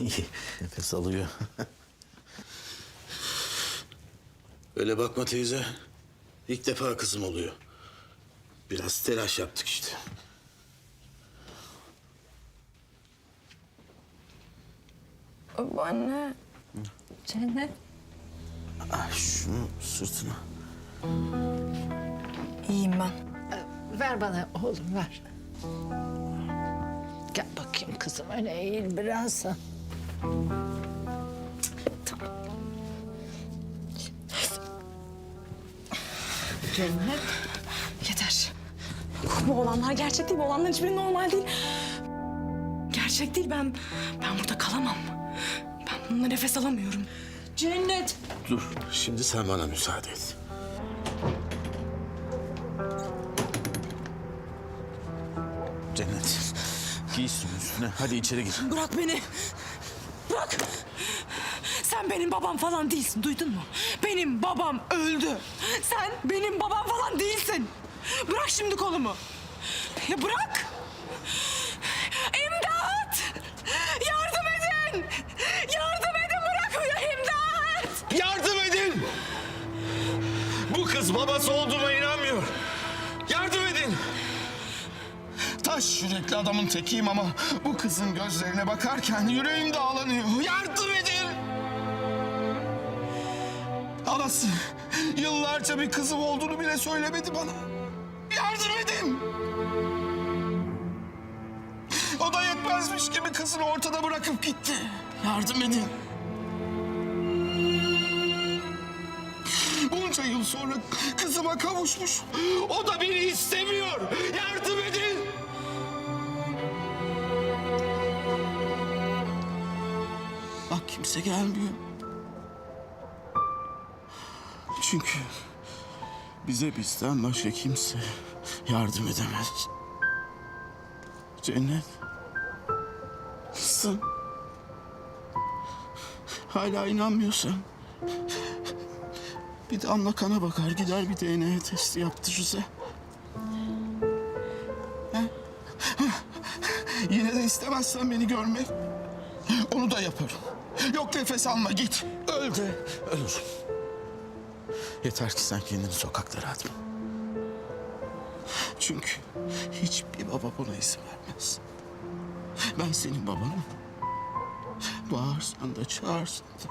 İyi. Nefes alıyor. Öyle bakma teyze. İlk defa kızım oluyor. Biraz telaş yaptık işte. Babaanne. Cennet. Ay şunu sırtına. İyiyim ben. Ver bana oğlum ver. Gel bakayım kızım öyle eğil biraz. Cennet. Yeter. Bu olanlar gerçek değil. Bu olanların hiçbiri normal değil. Gerçek değil. Ben ben burada kalamam. Ben bununla nefes alamıyorum. Cennet. Dur. Şimdi sen bana müsaade et. Cennet. Giy üstünü üstüne. Hadi içeri gir. Bırak beni. Bırak. Sen benim babam falan değilsin. Duydun mu? Benim babam öldü. Sen benim babam falan değilsin. Bırak şimdi kolumu. Ya bırak. İmdat! Yardım edin! Yardım edin bırakmıyor imdat! Yardım edin! Bu kız babası olduğuma inanmıyor. Yardım edin! Taş yürekli adamın tekiyim ama bu kızın gözlerine bakarken yüreğim dağlanıyor. Yardım edin! Anası yıllarca bir kızım olduğunu bile söylemedi bana. Yardım edin! O da yetmezmiş gibi kızını ortada bırakıp gitti. Yardım edin. Bunca yıl sonra kızıma kavuşmuş. O da beni istemiyor. Yardım edin. Kimse gelmiyor. Çünkü bize bizden başka kimse yardım edemez. Cennet. Nasılsın? Hala inanmıyorsan bir damla kana bakar gider bir DNA testi yaptırırız ha. Ha? Yine de istemezsen beni görmek. Onu da yaparım. Yok nefes alma git. Öl de. Ölür. Yeter ki sen kendini sokaklara atma. Çünkü hiçbir baba buna izin vermez. Ben senin babanım. Bağırsan da çağırsan da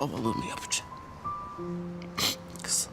babalığımı yapacağım. Kızım.